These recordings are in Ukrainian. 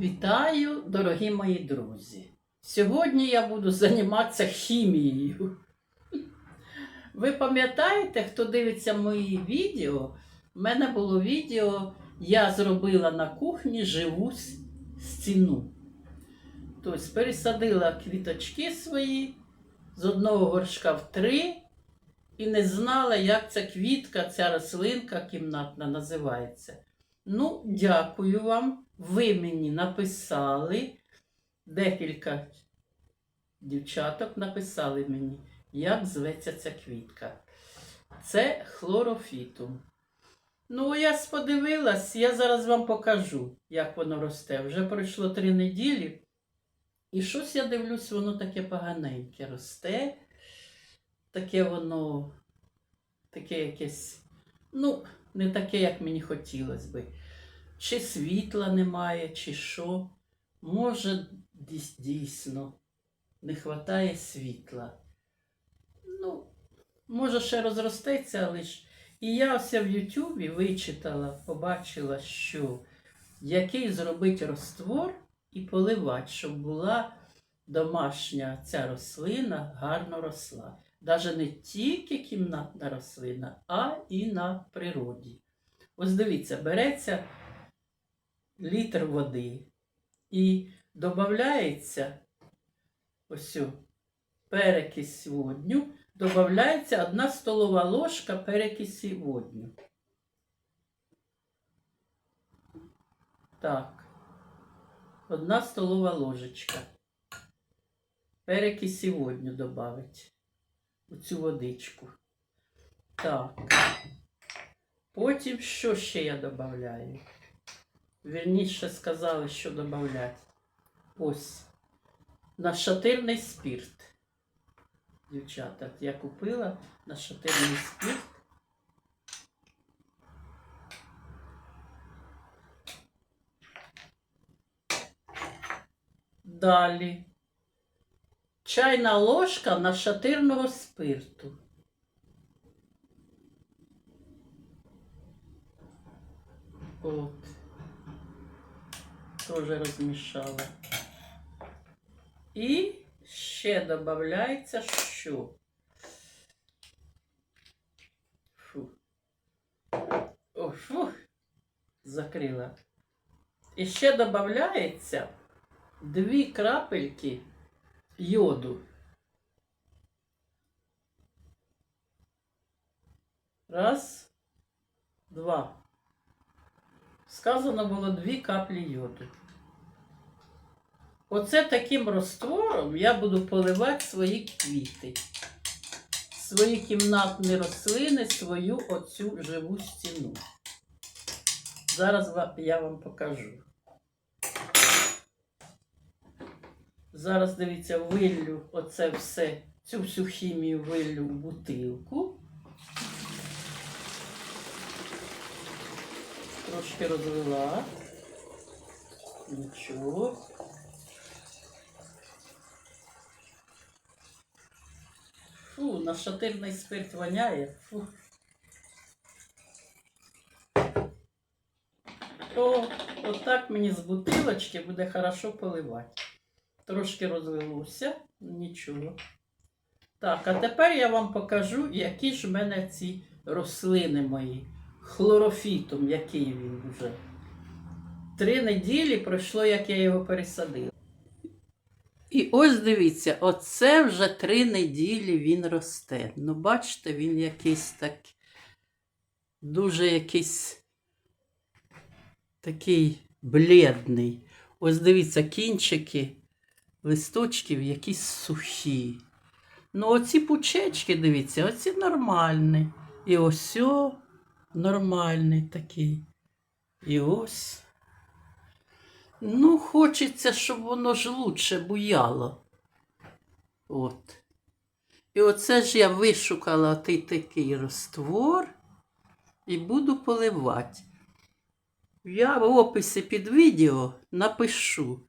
Вітаю, дорогі мої друзі! Сьогодні я буду займатися хімією. Ви пам'ятаєте, хто дивиться мої відео? У мене було відео, я зробила на кухні живу стіну. Тобто пересадила квіточки свої з одного горшка в три і не знала, як ця квітка, ця рослинка кімнатна називається. Ну, дякую вам. Ви мені написали, декілька дівчаток написали мені, як зветься ця квітка. Це хлорофітум. Ну, я сподивилась, я зараз вам покажу, як воно росте. Вже пройшло три неділі. І щось я дивлюсь, воно таке поганеньке росте. Таке воно, таке якесь, ну, не таке, як мені хотілося би. Чи світла немає, чи що. Може, дійсно не вистачає світла. Ну, може, ще розростеться, але ж. І я ось в Ютубі вичитала, побачила, що який зробити роствор і поливати, щоб була домашня ця рослина гарно росла. Навіть не тільки кімнатна рослина, а і на природі. Ось дивіться, береться літр води і додається ось перекись водню, додається одна столова ложка перекисі водню. Так, одна столова ложечка. Перекисі водню додавить у цю водичку. Так. Потім що ще я додаю? Вірніше сказали, що додати. Ось. Нашатирний спирт. Дівчата, я купила нашатирний спирт. Далі. Чайна ложка нашатирного спирту. От. Тоже розмішала. І ще додається що? Фу. О, фу. Закрила. І ще додається дві крапельки йоду. Раз, два. Сказано було дві каплі йоду. Оце таким роствором я буду поливати свої квіти, свої кімнатні рослини, свою оцю живу стіну. Зараз я вам покажу. Зараз дивіться, виллю оце все, цю всю хімію виллю в бутилку. Трошки розвела. Нічого. Фу, нашатирний спирт воняє. Фу. То отак мені з бутилочки буде хорошо поливати. Трошки розвелося, нічого. Так, а тепер я вам покажу, які ж в мене ці рослини мої. Хлорофітом, який він вже. Три неділі пройшло, як я його пересадила. І ось дивіться, оце вже три неділі він росте. Ну, бачите, він якийсь так дуже якийсь такий бледний. Ось дивіться, кінчики листочків якісь сухі. Ну, оці пучечки, дивіться, оці нормальні. І ось о, нормальний такий. І ось. Ну, хочеться, щоб воно ж лучше буяло. От. І оце ж я вишукала той такий роствор і буду поливати. Я в описі під відео напишу,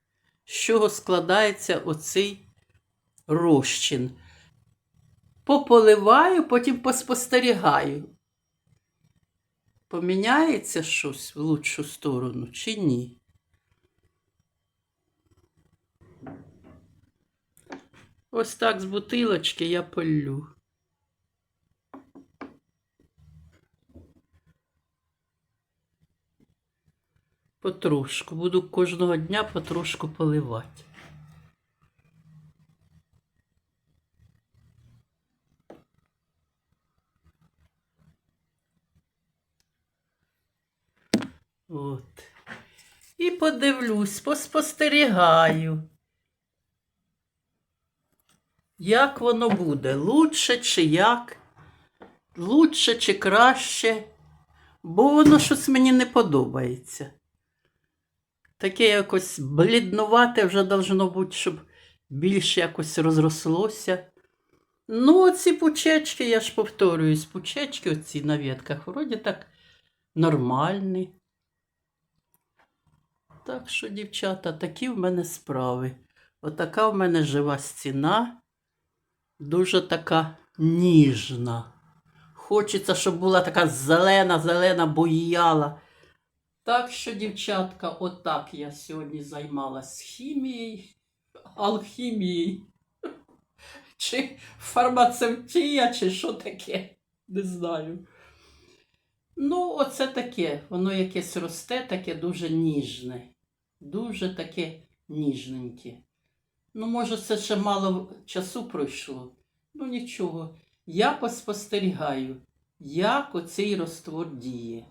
з чого складається оцей розчин. Пополиваю, потім поспостерігаю. Поміняється щось в лучшу сторону чи ні? Ось так з бутилочки я полю. Потрошку. Буду кожного дня потрошку поливати. От. І подивлюсь, поспостерігаю. Як воно буде? Лучше чи як? Лучше чи краще? Бо воно щось мені не подобається. Таке якось бліднувате вже должно бути, щоб більше якось розрослося. Ну, оці пучечки, я ж повторююсь, пучечки оці на ветках, вроді так нормальні. Так що, дівчата, такі в мене справи. Отака в мене жива стіна, дуже така ніжна. Хочеться, щоб була така зелена, зелена, бояла. Так що, дівчатка, отак я сьогодні займалась хімією, алхімією. Чи фармацевтія, чи що таке, не знаю. Ну, оце таке, воно якесь росте, таке дуже ніжне. Дуже таке ніжненьке. Ну, може, це ще мало часу пройшло. Ну нічого. Я поспостерігаю, як оцей роствор діє.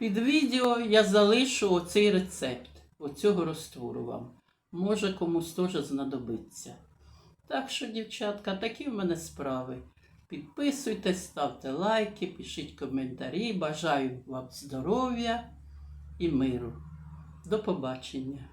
Під відео я залишу оцей рецепт оцього роствору вам. Може комусь теж знадобиться. Так що, дівчатка, такі в мене справи. Підписуйтесь, ставте лайки, пишіть коментарі. Бажаю вам здоров'я і миру. До побачення!